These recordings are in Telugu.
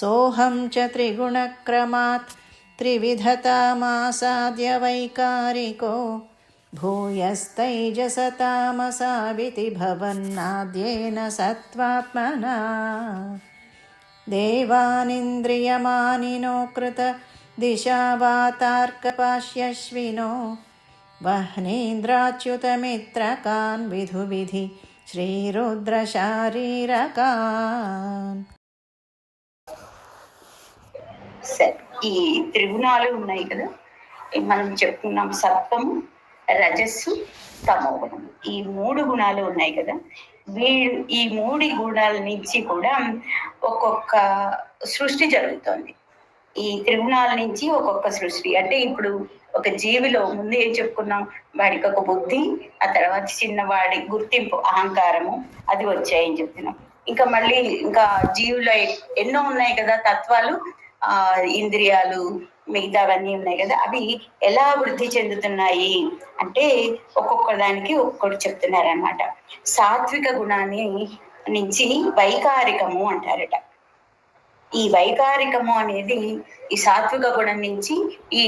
सोऽहं च त्रिगुणक्रमात् त्रिविधतामासाद्य वैकारिको भूयस्तैजसतामसाविति भवन्नाद्येन सत्त्वात्मना देवानिन्द्रियमानिनो कृत दिशावातार्कपाश्यश्विनो वह्नीन्द्राच्युतमित्रकान् विधुविधि श्रीरुद्रशारीरकान् సరే ఈ త్రిగుణాలు ఉన్నాయి కదా మనం చెప్పుకున్నాం సత్వం రజస్సు తమోగుణం. ఈ మూడు గుణాలు ఉన్నాయి కదా వీళ్ళు ఈ మూడు గుణాల నుంచి కూడా ఒక్కొక్క సృష్టి జరుగుతోంది. ఈ త్రిగుణాల నుంచి ఒక్కొక్క సృష్టి. అంటే ఇప్పుడు ఒక జీవిలో ముందు ఏం చెప్పుకున్నాం? వాడికి ఒక బుద్ధి ఆ తర్వాత చిన్నవాడి గుర్తింపు అహంకారము అది వచ్చాయని చెప్తున్నాం. ఇంకా మళ్ళీ ఇంకా జీవులో ఎన్నో ఉన్నాయి కదా తత్వాలు. ఆ ఇంద్రియాలు మిగతావన్నీ ఉన్నాయి కదా అవి ఎలా వృద్ధి చెందుతున్నాయి? అంటే ఒక్కొక్క దానికి ఒక్కొక్కటి చెప్తున్నారన్నమాట. సాత్విక గుణాన్ని నుంచి వైకారికము అంటారట. ఈ వైకారికము అనేది ఈ సాత్విక గుణం నుంచి ఈ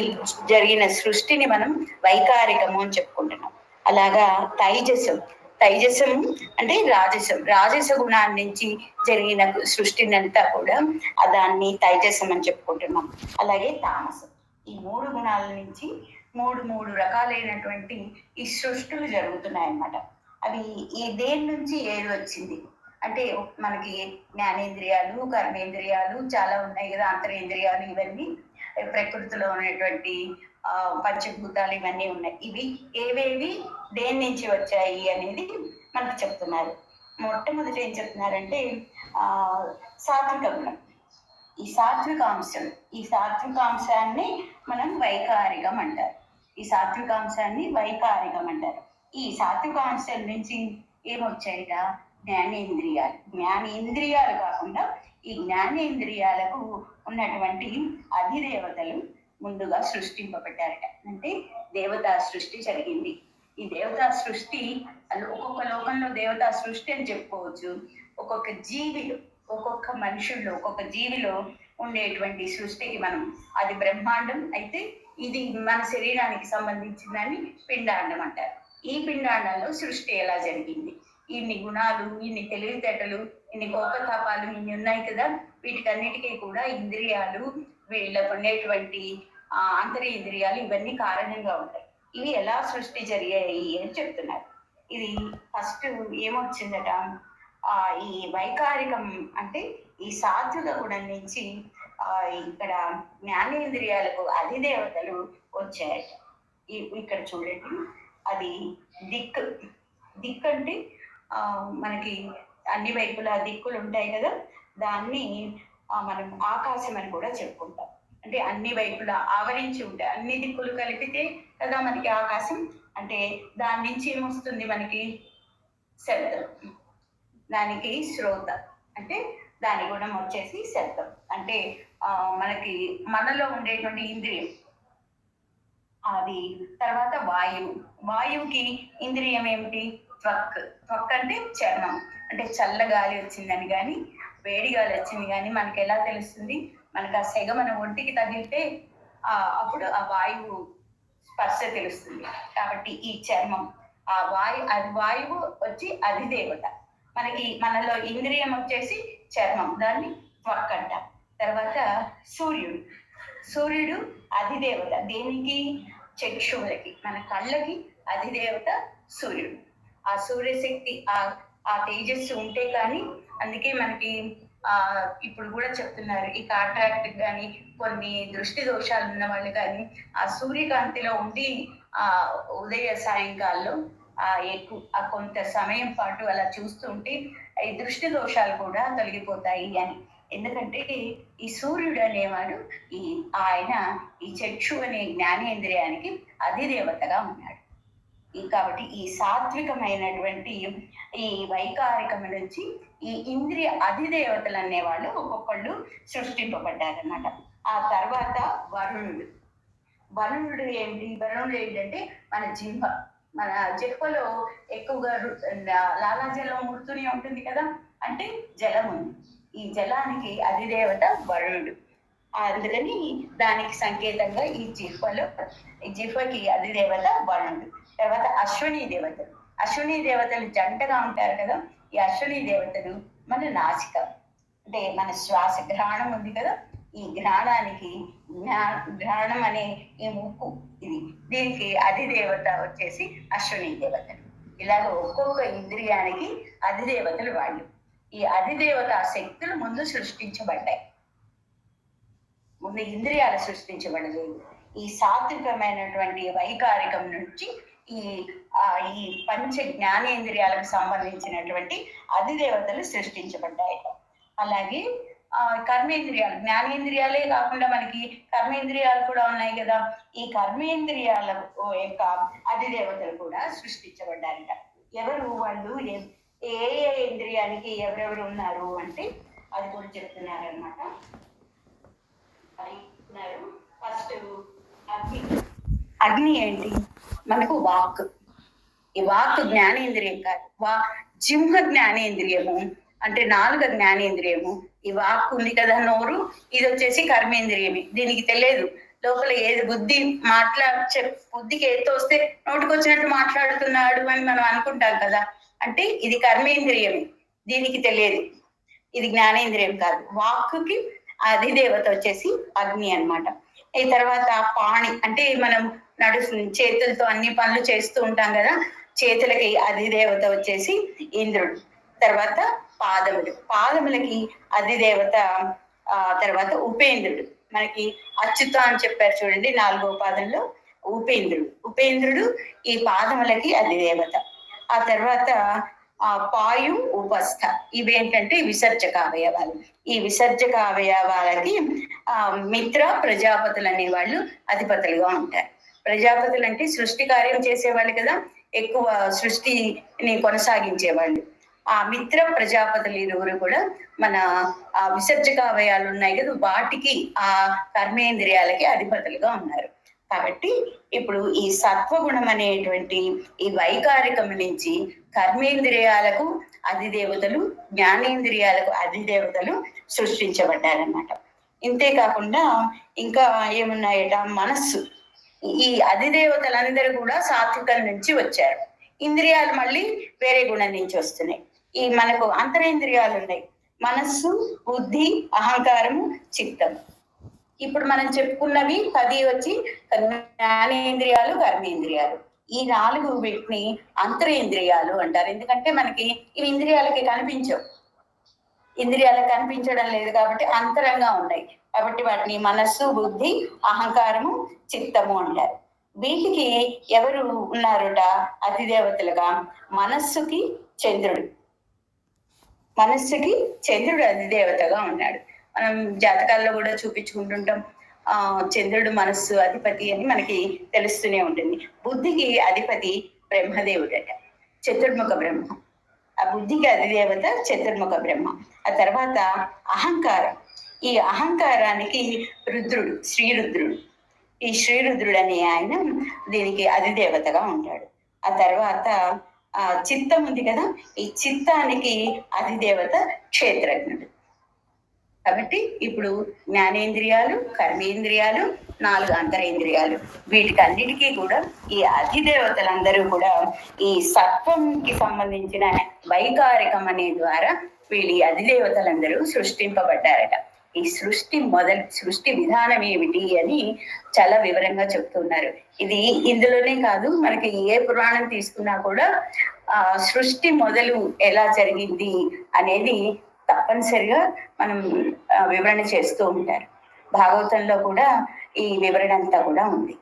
జరిగిన సృష్టిని మనం వైకారికము అని చెప్పుకుంటున్నాం. అలాగా తైజసం తైజసం అంటే రాజసం రాజస గుణాల నుంచి జరిగిన సృష్టినంతా కూడా ఆ దాన్ని తైజసం అని చెప్పుకుంటున్నాం. అలాగే తామసం. ఈ మూడు గుణాల నుంచి మూడు మూడు రకాలైనటువంటి ఈ సృష్టులు జరుగుతున్నాయి అన్నమాట అవి ఈ దేని నుంచి ఏది వచ్చింది? అంటే మనకి జ్ఞానేంద్రియాలు కర్మేంద్రియాలు చాలా ఉన్నాయి కదా అంతరేంద్రియాలు ఇవన్నీ. ప్రకృతిలో ఉన్నటువంటి పంచభూతాలు ఇవన్నీ ఉన్నాయి. ఇవి ఏవేవి దేని నుంచి వచ్చాయి అనేది మనకు చెప్తున్నారు. మొట్టమొదటి ఏం చెప్తున్నారంటే ఆ సాత్విక గుణం. ఈ సాత్విక అంశం ఈ సాత్విక అంశాన్ని మనం వైకారికం అంటారు. ఈ సాత్విక అంశాన్ని వైకారికం అంటారు. ఈ సాత్విక అంశం నుంచి ఏమొచ్చాయిట జ్ఞానేంద్రియాలు. జ్ఞానేంద్రియాలు కాకుండా ఈ జ్ఞానేంద్రియాలకు ఉన్నటువంటి అధిదేవతలు ముందుగా సృష్టింపబడ్డారట. అంటే దేవతా సృష్టి జరిగింది. ఈ దేవతా సృష్టి ఒక్కొక్క లోకంలో దేవతా సృష్టి అని చెప్పుకోవచ్చు. ఒక్కొక్క జీవిలో ఒక్కొక్క మనుషుల్లో ఒక్కొక్క జీవిలో ఉండేటువంటి సృష్టికి మనం అది బ్రహ్మాండం అయితే ఇది మన శరీరానికి సంబంధించిందని పిండాండం అంటారు. ఈ పిండాండంలో సృష్టి ఎలా జరిగింది? ఇన్ని గుణాలు ఇన్ని తెలివితేటలు ఇన్ని కోపతాపాలు ఇన్ని ఉన్నాయి కదా. వీటికన్నిటికీ కూడా ఇంద్రియాలు వీళ్ళకు ఉండేటువంటి అంతరింద్రియాలు ఇవన్నీ కారణంగా ఉంటాయి. ఇవి ఎలా సృష్టి జరిగాయి అని చెప్తున్నారు. ఇది ఫస్ట్ ఏమొచ్చిందట? ఆ ఈ వైకారికం అంటే ఈ సాత్విక గుణం నుంచి ఆ ఇక్కడ జ్ఞానేంద్రియాలకు అధిదేవతలు వచ్చాయట. ఈ- ఇక్కడ చూడండి. అది దిక్ దిక్ అంటే ఆ, మనకి అన్ని వైపులా దిక్కులు ఉంటాయి కదా. దాన్ని మనం ఆకాశం అని కూడా చెప్పుకుంటాం. అంటే అన్ని వైపులా ఆవరించి ఉంటాయి. అన్ని దిక్కులు కలిపితే కదా మనకి ఆకాశం. అంటే దాని నుంచి ఏమొస్తుంది మనకి? శబ్దం. దానికి శ్రోత. అంటే దాని గుణం వచ్చేసి శబ్దం. అంటే ఆ, మనకి మనలో ఉండేటువంటి ఇంద్రియం. అది తర్వాత వాయువు. వాయువుకి ఇంద్రియం ఏమిటి? త్వక్. త్వక్ అంటే చర్మం. అంటే చల్ల గాలి వచ్చిందని కానీ వేడి గాలి వచ్చింది కానీ మనకి ఎలా తెలుస్తుంది? మనకు ఆ సెగ మన ఒంటికి తగిలితే అప్పుడు ఆ వాయువు స్పర్శ తెలుస్తుంది. కాబట్టి ఈ చర్మం ఆ వాయు అది వాయువు వచ్చి అధిదేవత. మనకి మనలో ఇంద్రియం వచ్చేసి చర్మం దాన్ని వక్కంట. తర్వాత సూర్యుడు. సూర్యుడు అధిదేవత. దేనికి? చక్షువులకి. మన కళ్ళకి అధిదేవత సూర్యుడు. ఆ సూర్యశక్తి ఆ ఆ తేజస్సు ఉంటే కానీ అందుకే మనకి ఇప్పుడు కూడా చెప్తున్నారు. ఈ కాంట్రాక్ట్ కానీ కొన్ని దృష్టి దోషాలు ఉన్న వాళ్ళు కానీ ఆ సూర్యకాంతిలో ఉండి ఆ ఉదయ సాయంకాలంలో ఆ ఎక్కువ ఆ కొంత సమయం పాటు అలా చూస్తుంటే ఈ దృష్టి దోషాలు కూడా తొలగిపోతాయి అని. ఎందుకంటే ఈ సూర్యుడు అనేవాడు ఈ ఆయన ఈ చక్షు అనే జ్ఞానేంద్రియానికి అధిదేవతగా ఉన్నాడు. కాబట్టి ఈ సాత్వికమైనటువంటి ఈ వైకారికం నుంచి ఈ ఇంద్రియ అధిదేవతలు అనేవాళ్ళు ఒక్కొక్కళ్ళు సృష్టింపబడ్డారన్నమాట. ఆ తర్వాత వరుణుడు. వరుణుడు ఏంటి? వరుణుడు ఏంటంటే మన జింహ మన జిహ్వలో ఎక్కువగా లాలా లాలాజలం ఊరుతూనే ఉంటుంది కదా? అంటే జలం ఉంది. ఈ జలానికి అధిదేవత వరుణుడు. అందుకని దానికి సంకేతంగా ఈ జిహ్వలో జిహ్వకి అధిదేవత వరుణుడు. తర్వాత అశ్విని దేవతలు. అశ్విని దేవతలు జంటగా ఉంటారు కదా ఈ అశ్విని దేవతలు మన నాసిక. అంటే మన శ్వాస గ్రహణం ఉంది కదా ఈ ఘ్రాణానికి ఘ్రాణం అనే ఈ ముక్కు ఇది. దీనికి అధిదేవత వచ్చేసి అశ్విని దేవతలు. ఇలాగ ఒక్కొక్క ఇంద్రియానికి అధిదేవతలు వాళ్ళు. ఈ అధిదేవత శక్తులు ముందు సృష్టించబడ్డాయి. ముందు ఇంద్రియాలు సృష్టించబడలేదు. ఈ సాత్వికమైనటువంటి వైకారికం నుంచి ఈ ఈ పంచ జ్ఞానేంద్రియాలకు సంబంధించినటువంటి అధిదేవతలు సృష్టించబడ్డాయి. అలాగే ఆ కర్మేంద్రియాలు జ్ఞానేంద్రియాలే కాకుండా మనకి కర్మేంద్రియాలు కూడా ఉన్నాయి కదా. ఈ కర్మేంద్రియాల యొక్క అధిదేవతలు కూడా సృష్టించబడ్డారట. ఎవరు? వాళ్ళు ఏ- ఏ ఏ ఇంద్రియానికి ఎవరెవరు ఉన్నారు అంటే అది కూడా చెప్తున్నారు అనమాట ఫస్ట్ అగ్ని. అగ్ని ఏంటి? మనకు వాక్. ఈ వాక్ జ్ఞానేంద్రియం కాదు వా జింహ జ్ఞానేంద్రియము అంటే నాలుగ జ్ఞానేంద్రియము. ఈ వాక్ ఉంది కదా నోరు ఇది వచ్చేసి కర్మేంద్రియమే. దీనికి తెలియదు. లోపల ఏది బుద్ధి మాట్లా చెప్ బుద్ధికి ఏది వస్తే నోటికి వచ్చినట్టు మాట్లాడుతున్నాడు అని మనం అనుకుంటాం కదా. అంటే ఇది కర్మేంద్రియమే. దీనికి తెలియదు. ఇది జ్ఞానేంద్రియం కాదు. వాక్కి అధిదేవత వచ్చేసి అగ్ని అన్నమాట. ఈ తర్వాత పాణి అంటే మనం నడు చేతులతో అన్ని పనులు చేస్తూ ఉంటాం కదా చేతులకి అధిదేవత వచ్చేసి ఇంద్రుడు తర్వాత పాదములు. పాదములకి అధిదేవత ఆ తర్వాత ఉపేంద్రుడు. మనకి అచ్యుత అని చెప్పారు చూడండి నాలుగో పాదంలో ఉపేంద్రుడు. ఉపేంద్రుడు ఈ పాదములకి అధిదేవత. ఆ తర్వాత ఆ పాయు ఉపస్థ. ఇవేంటంటే విసర్జక అవయవాలు ఈ విసర్జక అవయవాలకి ఆ మిత్ర ప్రజాపతులు అనే వాళ్ళు అధిపతులుగా ఉంటారు. ప్రజాపతులు అంటే సృష్టి కార్యం చేసేవాళ్ళు కదా ఎక్కువ సృష్టిని కొనసాగించేవాళ్ళు. ఆ మిత్ర ప్రజాపతులు ఇరువురు కూడా మన ఆ విసర్జక అవయాలు ఉన్నాయి కదా వాటికి ఆ కర్మేంద్రియాలకి అధిపతులుగా ఉన్నారు. కాబట్టి ఇప్పుడు ఈ సత్వగుణం అనేటువంటి ఈ వైకారికం నుంచి కర్మేంద్రియాలకు అధిదేవతలు జ్ఞానేంద్రియాలకు అధిదేవతలు సృష్టించబడ్డారన్నమాట. ఇంతే కాకుండా ఇంకా ఏమున్నాయట? మనస్సు. ఈ అధిదేవతలందరూ కూడా సాత్వికం నుంచి వచ్చారు. ఇంద్రియాలు మళ్ళీ వేరే గుణం నుంచి వస్తున్నాయి. ఈ మనకు అంతరేంద్రియాలు ఉన్నాయి మనస్సు బుద్ధి అహంకారము చిత్తము ఇప్పుడు మనం చెప్పుకున్నవి పది వచ్చి జ్ఞానేంద్రియాలు కర్మేంద్రియాలు. ఈ నాలుగు వీటిని అంతరేంద్రియాలు అంటారు. ఎందుకంటే మనకి ఇవి ఇంద్రియాలకి కనిపించవు. ఇంద్రియాలకు కనిపించడం లేదు కాబట్టి అంతరంగా ఉన్నాయి. కాబట్టి వాటిని మనస్సు బుద్ధి అహంకారము చిత్తము అంటారు. వీటికి ఎవరు ఉన్నారుట? అతిదేవతలుగా మనస్సుకి చంద్రుడు. మనస్సుకి చంద్రుడు అధిదేవతగా ఉన్నాడు. మనం జాతకాల్లో కూడా చూపించుకుంటుంటాం. ఆ చంద్రుడు మనస్సు అధిపతి అని మనకి తెలుస్తూనే ఉంటుంది. బుద్ధికి అధిపతి బ్రహ్మదేవుడట. చతుర్ముఖ బ్రహ్మ. ఆ బుద్ధికి అధిదేవత చతుర్ముఖ బ్రహ్మ. ఆ తర్వాత అహంకారం. ఈ అహంకారానికి రుద్రుడు శ్రీరుద్రుడు. ఈ శ్రీరుద్రుడు అనే ఆయన దీనికి అధిదేవతగా ఉంటాడు. ఆ తర్వాత ఆ చిత్తం ఉంది కదా? ఈ చిత్తానికి అధిదేవత క్షేత్రజ్ఞుడు. కాబట్టి ఇప్పుడు జ్ఞానేంద్రియాలు కర్మేంద్రియాలు నాలుగు అంతరేంద్రియాలు. వీటికి అన్నిటికీ కూడా ఈ అధిదేవతలందరూ కూడా ఈ సత్వంకి సంబంధించిన వైకారికం అనే ద్వారా వీళ్ళు ఈ అధిదేవతలందరూ సృష్టింపబడ్డారట. ఈ సృష్టి మొదలు సృష్టి విధానం ఏమిటి అని చాలా వివరంగా చెప్తున్నారు. ఇది ఇందులోనే కాదు మనకి ఏ పురాణం తీసుకున్నా కూడా ఆ సృష్టి మొదలు ఎలా జరిగింది అనేది తప్పనిసరిగా మనం వివరణ చేస్తూ ఉంటారు. భాగవతంలో కూడా ఈ వివరణ అంతా కూడా ఉంది.